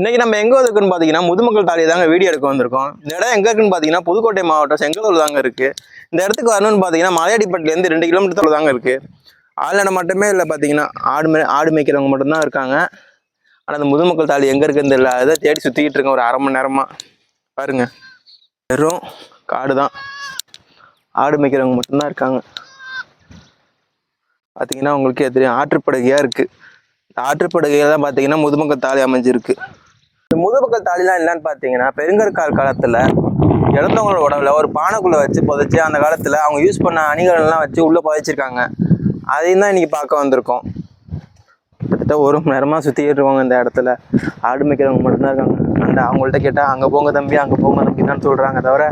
இன்னைக்கு நம்ம எங்க இருக்குன்னு பாத்தீங்கன்னா முதுமக்கள் தாலி தாங்க வீடியோ எடுக்க வந்திருக்கோம். இந்த இடம் எங்க இருக்குன்னு பாத்தீங்கன்னா புதுக்கோட்டை மாவட்டம் செங்கலூர் தாங்க இருக்கு. இந்த இடத்துக்கு வரணும்னு பாத்தீங்கன்னா மலையாடிப்பட்டில இருந்து ரெண்டு கிலோமீட்டர் தாங்க இருக்கு. ஆளுநர் மட்டுமே இல்லை பாத்தீங்கன்னா ஆடு மே ஆடு மேய்க்கிறவங்க மட்டும்தான் இருக்காங்க. ஆனா அந்த முதுமக்கள் தாலி எங்க இருக்குன்னு தெரியல. அதை தேடி சுத்திக்கிட்டு இருக்கேன் ஒரு அரை மணி நேரமா. பாருங்க. வெறும் காடு தான். ஆடு மேய்க்கிறவங்க மட்டும்தான் இருக்காங்க. பாத்தீங்கன்னா உங்களுக்கே தெரியும் ஆற்றுப்படுகையா இருக்கு. இந்த ஆற்றுப்படுகையில தான் பாத்தீங்கன்னா முதுமக்கள் தாலி அமைஞ்சிருக்கு. இந்த முதுமக்கள் தாலிலாம் என்னன்னு பார்த்தீங்கன்னா பெருங்கற்கால் காலத்தில் இறந்தவங்களோட உடம்புல ஒரு பானைக்குள்ளே வச்சு புதைச்சி அந்த காலத்தில் அவங்க யூஸ் பண்ண அணிகள்லாம் வச்சு உள்ளே புதைச்சிருக்காங்க. அதையும் தான் இன்றைக்கி பார்க்க வந்திருக்கோம். கிட்டத்தட்ட ஒரு மணி நேரமாக சுற்றிக்கிட்டு இருக்கவங்க இந்த இடத்துல. ஆடு மேய்க்கிறவங்க மட்டும்தான் இருக்காங்க. அந்த அவங்கள்ட்ட கேட்டால் அங்கே போங்க தம்பி அங்கே போங்க தம்பி தான் சொல்கிறாங்க தவிர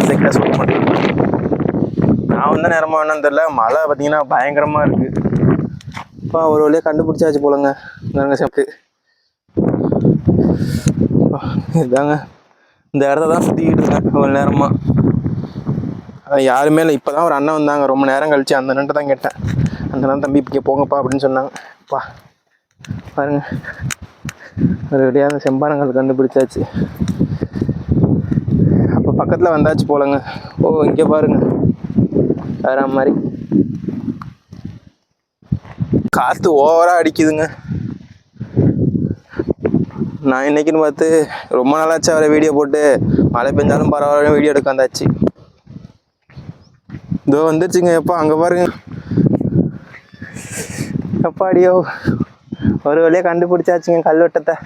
எந்த கிட்ட சொல்ல மாட்டேங்க நான் வந்த நேரமாக என்னன்னு தெரியல. மழை பார்த்தீங்கன்னா பயங்கரமாக இருக்குது இப்போ ஒரு வழியாக கண்டுபிடிச்சாச்சு போலங்க. நாங்கள் சாப்பிட்டு இதாங்க. இந்த இடத்த தான் சுற்றிக்கிட்டு இருக்கேன் ஒரு நேரமாக அதான் யாருமே இல்லை. இப்போ தான் ஒரு அண்ணன் வந்தாங்க. ரொம்ப நேரம் கழிச்சு அந்த அண்ணன் தான் கேட்டேன். அந்த அண்ணன் தம்பி இங்கே போங்கப்பா அப்படின்னு சொன்னாங்க. அப்பா பாருங்க. ஒரு வழியாக அந்த செம்பானங்கள் கண்டுபிடிச்சாச்சு. அப்போ பக்கத்தில் வந்தாச்சு போலங்க. ஓ இங்கே பாருங்க. வேற மாதிரி. காற்று ஓவராக அடிக்குதுங்க. நான் இன்னைக்குன்னு பார்த்து ரொம்ப நாளாச்சு அவரை வீடியோ போட்டு. மழை பெஞ்சாலும் பரவாயில்ல வீடியோ எடுக்க வந்தாச்சு. இதோ வந்துருச்சுங்க எப்போ அங்கே பாருங்க. எப்பாடியோ ஒரு வழியாக கண்டுபிடிச்சாச்சுங்க கல்வெட்டத்தை.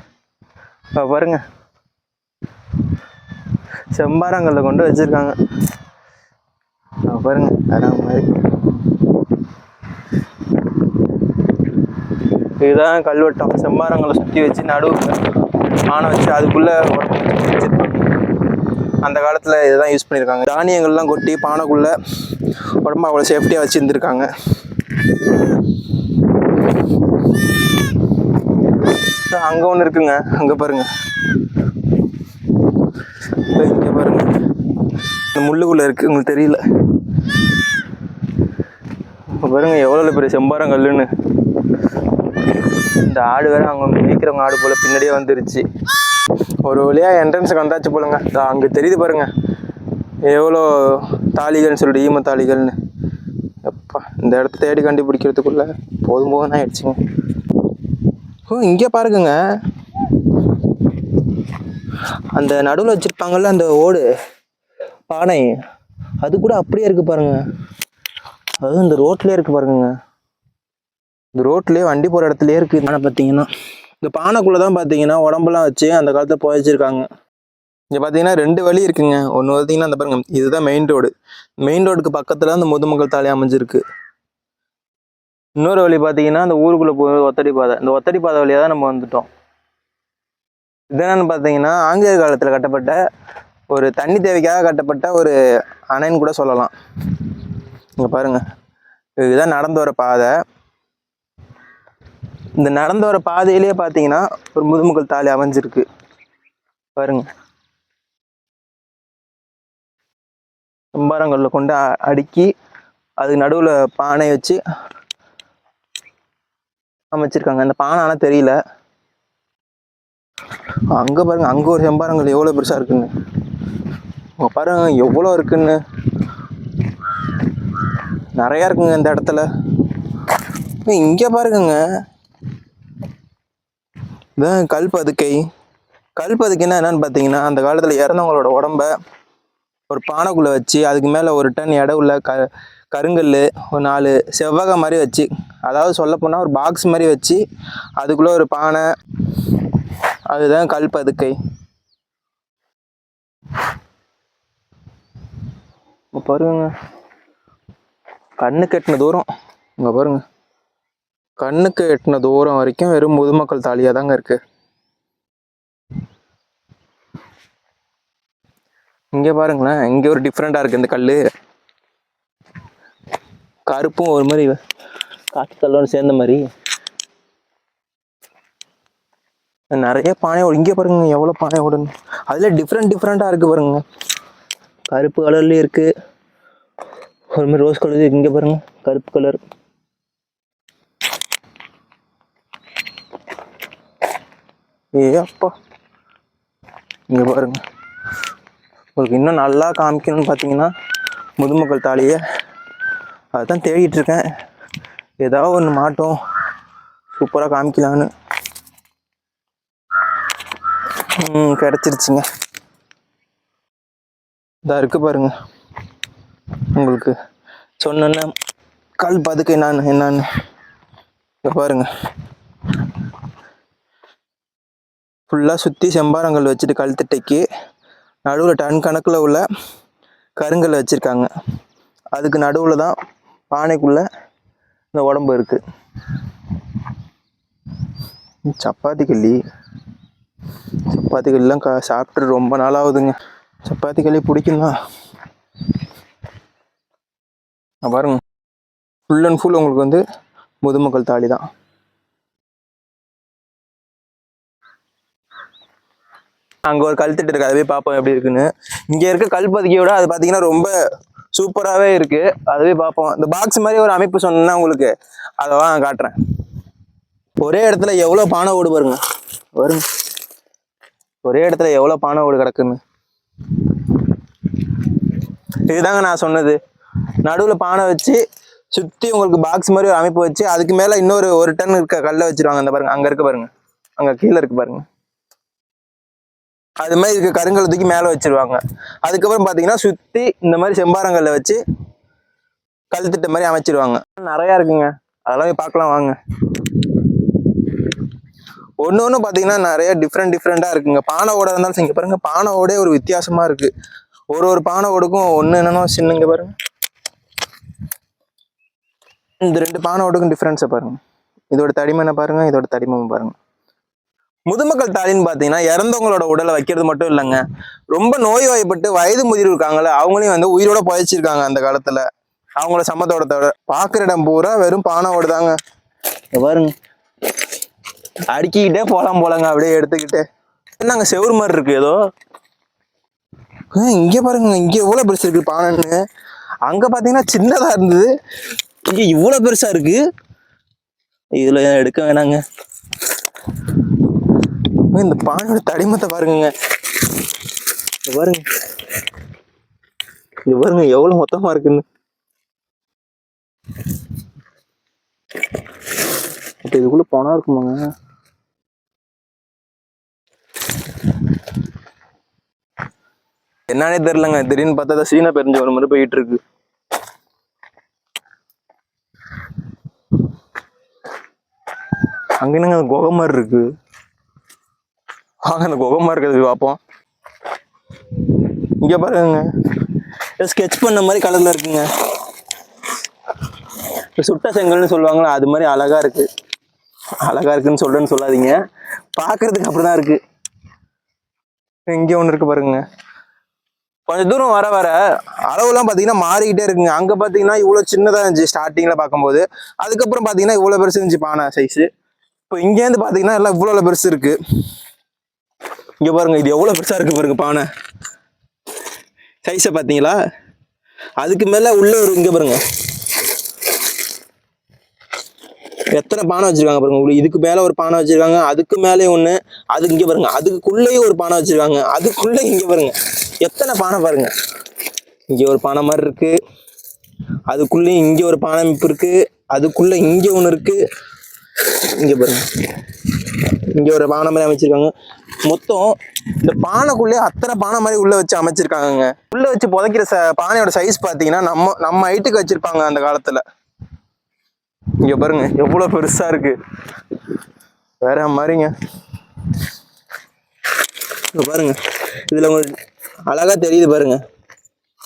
இப்போ பாருங்க. செம்பாரங்கல்ல கொண்டு வச்சிருக்காங்க. பாருங்க அதான் மாதிரி. இதுதான் கல்வெட்டம். செம்பாரங்களை சுற்றி வச்சு நடுவில் பானை வச்சு அதுக்குள்ளே அந்த காலத்தில் இதுதான் யூஸ் பண்ணியிருக்காங்க தானியங்கள்லாம் கொட்டி பானைக்குள்ளே உடம்பு அவ்வளோ சேஃப்டியாக வச்சுருந்துருக்காங்க. அங்கே ஒன்று இருக்குங்க. அங்கே பாருங்க. இங்கே பாருங்கள் இந்த முள்ளுக்குள்ளே இருக்குது உங்களுக்கு தெரியல. பாருங்க எவ்வளோ பெரிய செம்பாரம் கல்லுன்னு இந்த ஆடு வேற அவங்க மேய்க்கிறவங்க ஆடு போல பின்னாடியே வந்துருச்சு. ஒரு வழியாக என்ட்ரன்ஸுக்கு வந்தாச்சு போலங்க. அங்கே தெரியுது பாருங்க. எவ்வளோ தாலிகள்னு சொல்லிட்டு ஈம தாலிகள்னு எப்பா இந்த இடத்த தேடி கண்டுபிடிக்கிறதுக்குள்ள போதும் போதும் ஆயிடுச்சுங்க. ஓ இங்கே பாருங்க அந்த நடுவில் வச்சிருப்பாங்கல்ல அந்த ஓடு பானை. அது கூட அப்படியே இருக்குது பாருங்கள் அதுவும் இந்த ரோட்லயே இருக்கு பாருங்கங்க. இந்த ரோட்லயே வண்டி போற இடத்துலயே இருக்கு. பானை பார்த்தீங்கன்னா இந்த பானைக்குள்ள தான் பார்த்தீங்கன்னா உடம்பெல்லாம் வச்சு அந்த காலத்துல புதைச்சிருக்காங்க. இங்க பார்த்தீங்கன்னா ரெண்டு வழி இருக்குங்க. ஒன்று பார்த்தீங்கன்னா அந்த பாருங்க இதுதான் மெயின் ரோடு மெயின் ரோடுக்கு பக்கத்துல அந்த முதுமக்கள் தாலி அமைஞ்சிருக்கு. இன்னொரு வழி பார்த்தீங்கன்னா அந்த ஊருக்குள்ள போய் ஒத்தடி பாதை. இந்த ஒத்தடி பாதை வழியா தான் நம்ம வந்துட்டோம். இது என்னன்னு பார்த்தீங்கன்னா ஆங்கிலேயர் காலத்தில் கட்டப்பட்ட ஒரு தண்ணி தேவைக்காக கட்டப்பட்ட ஒரு அணைன்னு கூட சொல்லலாம். இங்கே பாருங்க. இதுதான் நடந்து வர பாதை. இந்த நடந்து வர பாதையிலேயே பார்த்தீங்கன்னா ஒரு முதுமுகல் தாலி அமைஞ்சிருக்கு. பாருங்க. செம்பாரங்கல்ல கொண்டு அடுக்கி அதுக்கு நடுவில் பானை வச்சு அமைச்சிருக்காங்க. அந்த பானை ஆனால் தெரியல. அங்கே பாருங்க அங்கே ஒரு செம்பாரங்கள் எவ்வளோ பெருசாக இருக்குன்னு. பாருங்க எவ்வளோ இருக்குன்னு. நிறையா இருக்குங்க இந்த இடத்துல. இங்கே இங்க பாருங்கங்க. இதான் கல் பதுக்கை. கல் என்னன்னு பார்த்தீங்கன்னா அந்த காலத்தில் இறந்தவங்களோட உடம்ப ஒரு பானைக்குள்ளே வச்சு அதுக்கு மேலே ஒரு டன் இடம் உள்ள க கருங்கல் ஒரு நாலு செவ்வகம் மாதிரி வச்சு அதாவது சொல்லப்போனால் ஒரு பாக்ஸ் மாதிரி வச்சு அதுக்குள்ளே ஒரு பானை. அதுதான் கல் பதுக்கை. பாருங்க கண்ணுக்கு எட்டின தூரம். இங்கே பாருங்க. கண்ணுக்கு எட்டின தூரம் வரைக்கும் வெறும் முதுமக்கள் தாலியாக தாங்க இருக்கு. இங்கே பாருங்களேன். இங்கே ஒரு டிஃப்ரெண்ட்டாக இருக்கு இந்த கல் கருப்பும் ஒரு மாதிரி காட்டு கல்லோட சேர்ந்த மாதிரி. நிறைய பானை ஓடு. இங்கே பாருங்க. எவ்வளோ பானை ஓடுன்னு. அதில் டிஃப்ரெண்ட் டிஃப்ரெண்ட்டாக இருக்குது பாருங்க. கருப்பு கலர்லேயும் இருக்குது ஒரு மாதிரி ரோஸ் கலர் இங்கே பாருங்க. கருப்பு கலர் ஏ அப்பா இங்கே பாருங்க. உங்களுக்கு இன்னும் நல்லா காமிக்கணும்னு பார்த்தீங்கன்னா முதுமக்கள் தாலியை. அதுதான் தேடிட்டு இருக்கேன். ஏதாவது ஒன்று மாட்டோம். சூப்பராக காமிக்கலான்னு ம் கிடச்சிருச்சுங்க. இதாக இருக்குது பாருங்கள் உங்களுக்கு சொன்னேன்னா கல் பதுக்கு என்னன்னு என்னன்னு. பாருங்க. ஃபுல்லாக சுற்றி செம்பாரங்கள் வச்சுட்டு கழுத்தட்டைக்கு நடுவில் டன் கணக்கில் உள்ள கருங்கல் வச்சுருக்காங்க. அதுக்கு நடுவில் தான் பானைக்குள்ளே இந்த உடம்பு இருக்குது சப்பாத்தி கல்லி சப்பாத்தி கல்லாம் கா சாப்பிட்டு ரொம்ப நாளாகுதுங்க. சப்பாத்தி களி பிடிக்கும்? தான் பாருங்க. ஃபுல் அண்ட் ஃபுல் உங்களுக்கு வந்து முதுமக்கள் தாலி தான். அங்கே ஒரு கல்திட்டு இருக்கு அதுவே பார்ப்போம் எப்படி இருக்குன்னு. இங்கே இருக்க கல்பதிக்கையோட அது பார்த்தீங்கன்னா ரொம்ப சூப்பராகவே இருக்கு. அதுவே பார்ப்போம். இந்த பாக்ஸ் மாதிரி ஒரு அமைப்பு சொன்னா உங்களுக்கு அதை நான் காட்டுறேன். ஒரே இடத்துல எவ்வளோ பானை ஓடு பாருங்க. வருங்க. ஒரே இடத்துல எவ்வளோ பானை ஓடு கிடக்குன்னு. இதுதாங்க நான் சொன்னது. நடுவில் பானை வச்சு சுற்றி உங்களுக்கு பாக்ஸ் மாதிரி ஒரு அமைப்பு வச்சு அதுக்கு மேலே இன்னொரு ஒரு டன் இருக்க கல்லை வச்சிருவாங்க. அந்த பாருங்க. அங்கே இருக்க பாருங்க. அங்கே கீழே இருக்கு பாருங்க. அது மாதிரி இருக்க கருங்கல் தூக்கி மேலே வச்சிருவாங்க. அதுக்கப்புறம் பார்த்தீங்கன்னா சுற்றி இந்த மாதிரி செம்பாரங்கல்ல வச்சு கல் திட்ட மாதிரி அமைச்சிருவாங்க. நிறையா இருக்குங்க. அதெல்லாம் போய் பார்க்கலாம் வாங்க. ஒன்று ஒன்று பார்த்தீங்கன்னா நிறைய டிஃப்ரெண்ட் டிஃப்ரெண்ட்டாக இருக்குங்க. பானை ஓட இருந்தாலும் இங்கே பாருங்கள் பானை ஓடே ஒரு வித்தியாசமாக இருக்குது ஒரு ஒரு பானை ஓடுக்கும். ஒன்று என்னன்னா சின்னங்க பாருங்கள் இந்த ரெண்டு பானை டிஃப்ரென்ஸை பாருங்கள் இதோட தடிமனை பாருங்க இதோட தடிமனை பாருங்கள் முதுமக்கள் தாலின்னு பார்த்தீங்கன்னா இறந்தவங்களோட உடலை வைக்கிறது மட்டும் இல்லைங்க. ரொம்ப நோய்வாய்ப்பட்டு வயது முதிர் இருக்காங்கல்ல அவங்களையும் வந்து உயிரோட புதைச்சிருக்காங்க அந்த காலத்தில். அவங்கள சம்மத்தோடத்தோட பார்க்குற இடம் பூரா வெறும் பானை ஓடுதாங்க பாருங்க. அடுக்கிக்கிட்டே போகலாம் போலங்க அப்படியே எடுத்துக்கிட்டு. என்னங்க செவுரு மாதிரி இருக்கு ஏதோ? ஆ, பாருங்க இங்கே எவ்வளோ பெருசு இருக்கு பானைன்னு. அங்கே பார்த்தீங்கன்னா சின்னதாக இருந்தது. இங்க இவ்வளவு பெருசா இருக்கு? இதுல எடுக்க வேணாங்க. இந்த பானையோட தடிமத்தை பாருங்க பாருங்க. இது பாருங்க எவ்வளவு மொத்தமா இருக்குன்னு. இப்போ இதுக்குள்ள பணம் இருக்குமாங்க? என்னன்னே தெரியலங்க. திடீர்னு பார்த்தா சீனா பெருஞ்சு ஒரு மாதிரி போயிட்டு இருக்கு. அங்கே என்னங்க அந்த குகை மாதிரி இருக்கு? வாங்க அந்த குகை மாதிரி இருக்கிறது பார்ப்போம். இங்கே பாருங்க. ஸ்கெட்ச் பண்ண மாதிரி கலரில் இருக்குங்க. சுட்ட செங்கல்னு சொல்லுவாங்களா அது மாதிரி அழகாக இருக்கு. அழகாக இருக்குன்னு சொல்கிறேன்னு சொல்லாதீங்க. பார்க்குறதுக்கு அப்படி தான் இருக்குது இங்கே ஒன்று இருக்கு பாருங்க. கொஞ்சம் தூரம் வர வர. அளவுலாம் பார்த்தீங்கன்னா மாறிக்கிட்டே இருக்குங்க. அங்கே பார்த்தீங்கன்னா இவ்வளோ சின்னதாக இருந்துச்சு ஸ்டார்டிங்கில் பார்க்கும்போது. அதுக்கப்புறம் பார்த்தீங்கன்னா இவ்வளோ பெருசு இருந்துச்சு பானை சைஸு இப்போ இங்கேருந்து பார்த்தீங்கன்னா எல்லாம் இவ்வளோ பெருசு இருக்கு. இங்கே பாருங்க இது எவ்வளோ பெருசாக இருக்கு பாருங்க பானை. சைஸை பார்த்தீங்களா அதுக்கு மேலே உள்ள ஒரு இங்கே பாருங்க. எத்தனை பானை வச்சிருக்காங்க பாருங்க உள்ள இதுக்கு மேல ஒரு பானை வச்சிருக்காங்க அதுக்கு மேலே ஒண்ணு அதுக்கு இங்க பாருங்க அதுக்குள்ளேயும் ஒரு பானை வச்சிருக்காங்க அதுக்குள்ளே இங்க பாருங்க. எத்தனை பானை பாருங்க. இங்க ஒரு பானை மாதிரி இருக்கு அதுக்குள்ளேயும் இங்க ஒரு பானை அமைப்பு இருக்கு அதுக்குள்ள இங்க ஒன்று இருக்கு இங்கே பாருங்க. இங்கே ஒரு பானை மாதிரி அமைச்சிருக்காங்க. மொத்தம் இந்த பானைக்குள்ளே அத்தனை பானை மாதிரி உள்ளே வச்சு அமைச்சிருக்காங்கங்க. உள்ளே வச்சு புதைக்கிற ச பானையோட சைஸ் பார்த்தீங்கன்னா நம்ம நம்ம ஹைட்டுக்கு வச்சுருப்பாங்க அந்த காலத்தில். இங்கே பாருங்க எவ்வளோ பெருசாக இருக்குது வேற மாதிரிங்க. இங்கே பாருங்க இதில் உங்களுக்கு அழகாக தெரியுது பாருங்க.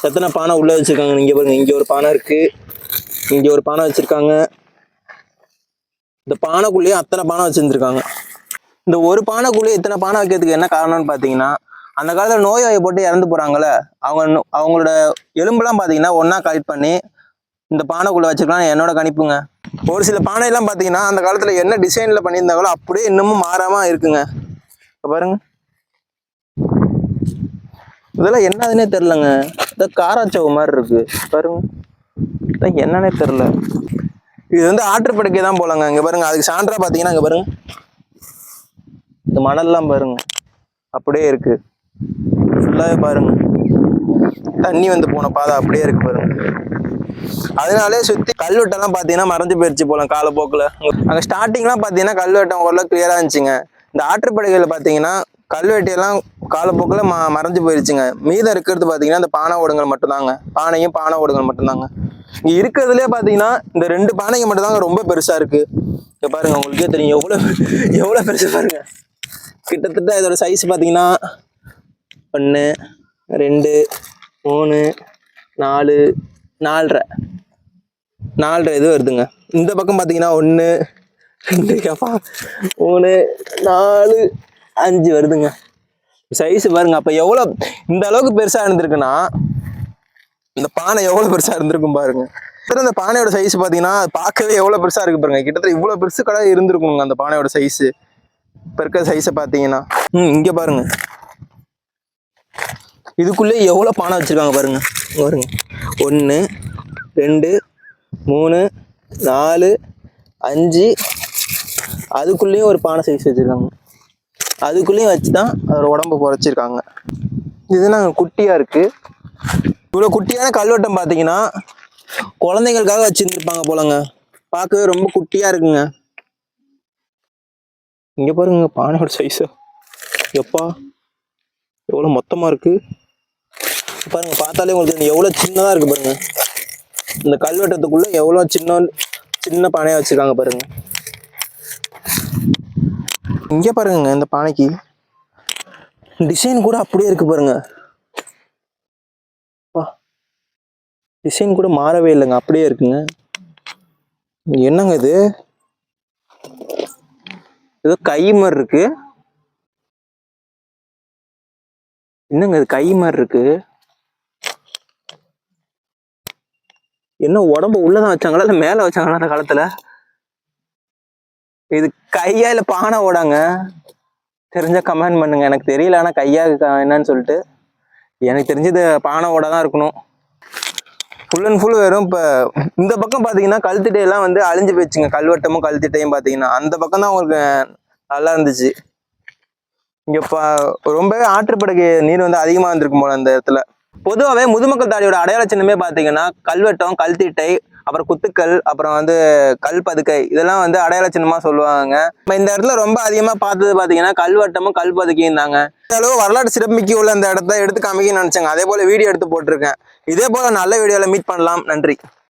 எத்தனை பானை உள்ளே வச்சுருக்காங்க இங்கே பாருங்க. இங்கே ஒரு பானை இருக்குது இங்கே ஒரு பானை வச்சிருக்காங்க. இந்த பானைக்குள்ளேயே அத்தனை பானை வச்சுருந்துருக்காங்க. இந்த ஒரு பானைக்குள்ளேயே இத்தனை பானை வைக்கிறதுக்கு என்ன காரணம்னு பார்த்தீங்கன்னா அந்த காலத்தில் நோய் போட்டு இறந்து போகிறாங்கள அவங்க நோ- அவங்களோட எலும்பெல்லாம் பார்த்தீங்கன்னா ஒன்றா கலெக்ட் பண்ணி இந்த பானைக்குள்ள வச்சுக்கலாம் என்னோட கணிப்புங்க. ஒரு சில பானையெல்லாம் பார்த்தீங்கன்னா அந்த காலத்தில் என்ன டிசைனில் பண்ணியிருந்தாங்களோ அப்படியே இன்னமும் மாறாமல் இருக்குங்க. இப்போ பாருங்க. இதெல்லாம் என்னதுன்னே தெரிலங்க இந்த காராச்சவு மாதிரி இருக்குது பாருங்க. என்னன்னே தெரில இது வந்து ஆற்றுப்படுக்கை தான் போலங்க. இங்கே பாருங்க அதுக்கு சான்றா பார்த்தீங்கன்னா அங்கே பாருங்க. இந்த மணல்லாம் பாருங்க அப்படியே இருக்கு. ஃபுல்லாகவே பாருங்க. தண்ணி வந்து போன பாதை அப்படியே இருக்கு பாருங்க. அதனாலே சுத்தி கல்வெட்டெல்லாம் பார்த்தீங்கன்னா மறைஞ்சு போயிருச்சு போகலாம் காலப்போக்கில் அங்கே ஸ்டார்டிங்லாம் பார்த்தீங்கன்னா கல்வெட்டம் ஓரளவு கிளியராக இருந்துச்சுங்க. இந்த ஆற்றுப்படுகையில் பார்த்தீங்கன்னா கல்வெட்டியெல்லாம் காலப்போக்கில் ம மறைஞ்சு போயிருச்சுங்க. மீதம் இருக்கிறது பார்த்தீங்கன்னா இந்த பானை ஓடுங்கள் மட்டும்தாங்க. பானையும் பானை ஓடுங்கள் மட்டும்தாங்க. இங்கே இருக்கிறதுலே பார்த்தீங்கன்னா இந்த ரெண்டு பானைங்க மட்டும்தாங்க ரொம்ப பெருசாக இருக்கு. இங்கே பாருங்க உங்களுக்கே தெரியும் எவ்வளோ எவ்வளோ பெருசாக பாருங்க. கிட்டத்தட்ட இதோட சைஸ் பார்த்தீங்கன்னா ஒன்று ரெண்டு மூணு நாலு நாலரை. நாலரை இது வருதுங்க. இந்த பக்கம் பார்த்தீங்கன்னா ஒன்று ரெண்டு கேப்பா மூணு நாலு அஞ்சு வருதுங்க. சைஸ் பாருங்க அப்போ எவ்வளோ இந்த அளவுக்கு பெருசாக இருந்திருக்குன்னா இந்த பானை எவ்வளோ பெருசாக இருந்திருக்கும் பாருங்க. கிட்டத்தட்ட இந்த பானையோட சைஸ் பார்த்தீங்கன்னா பார்க்கவே எவ்வளோ பெருசாக இருக்கு பாருங்க. கிட்டத்தட்ட இவ்வளோ பெருசு கடை இருந்திருக்குங்க அந்த பானையோட சைஸ் இப்போ இருக்கிற சைஸை பார்த்தீங்கன்னா ம் இங்கே பாருங்க. இதுக்குள்ளே எவ்வளோ பானை வச்சுருக்காங்க பாருங்க. பாருங்க. ஒன்று ரெண்டு மூணு நாலு அஞ்சு. அதுக்குள்ளேயும் ஒரு பானை சைஸ் வச்சுருக்காங்க. அதுக்குள்ளேயும் வச்சு தான் அதோட உடம்பு குறைச்சிருக்காங்க இது நாங்கள் குட்டியாக இருக்குது இவ்வளோ குட்டியான கல்வெட்டம் பார்த்தீங்கன்னா குழந்தைங்களுக்காக வச்சுருந்துருப்பாங்க போலங்க. பார்க்கவே ரொம்ப குட்டியாக இருக்குங்க. இங்கே பாருங்க பானையோட சைஸு எப்பா எவ்வளோ மொத்தமாக இருக்குது பாருங்க பார்த்தாலே உங்களுக்கு எவ்வளோ சின்னதாக இருக்குது பாருங்க. இந்த கல்வெட்டத்துக்குள்ளே எவ்வளோ சின்ன சின்ன பானையாக வச்சுருக்காங்க பாருங்க. இங்கே பாருங்க இந்த பானைக்கு. டிசைன் கூட அப்படியே இருக்குது பாருங்கள் டிசைன் கூட மாறவே இல்லைங்க. அப்படியே இருக்குங்க. என்னங்க இது? ஏதோ கை மாதிரி இருக்கு. என்னங்க இது கை மாதிரி இருக்கு? என்ன உடம்பு உள்ளதான் வச்சாங்களா? இல்ல மேல வச்சாங்களா அந்த காலத்துல? இது கையா இல்ல பானை ஓடாங்க? தெரிஞ்ச கமெண்ட் பண்ணுங்க. எனக்கு தெரியல. ஆனா கையா என்னன்னு சொல்லிட்டு. எனக்கு தெரிஞ்சது பானை ஓட தான் இருக்கணும். ஃபுல் அண்ட் ஃபுல் வெறும் இப்போ இந்த பக்கம் பார்த்தீங்கன்னா கழுத்துட்டையெல்லாம் வந்து அழிஞ்சு போயிடுச்சுங்க. கல்வெட்டமும் கழுத்திட்டையும் பார்த்தீங்கன்னா அந்த பக்கம் தான் உங்களுக்கு நல்லா இருந்துச்சு. இங்கே இப்போ ரொம்பவே ஆற்றுப்படுகை நீர் வந்து அதிகமாக இருந்திருக்கும் போல அந்த இடத்துல. பொதுவாகவே முதுமக்கள் தாடியோட அடையாள சின்னமே பார்த்தீங்கன்னா கல்வெட்டம் கல்திட்டை அப்புறம் குத்துக்கல் அப்புறம் வந்து கல் பதுக்கை இதெல்லாம் வந்து அடையாள சின்னமா சொல்லுவாங்க. நம்ம இந்த இடத்துல ரொம்ப அதிகமா பார்த்தது பார்த்தீங்கன்னா கல்வட்டமும் கல் பதுக்கியும் தாங்க. அளவு வரலாற்று சிறப்புமிக்க உள்ள இந்த இடத்த எடுத்து காமிக்கணும்னு நினைச்சாங்க. அதே போல வீடியோ எடுத்து போட்டிருக்கேன். இதே போல நல்ல வீடியோல மீட் பண்ணலாம். நன்றி.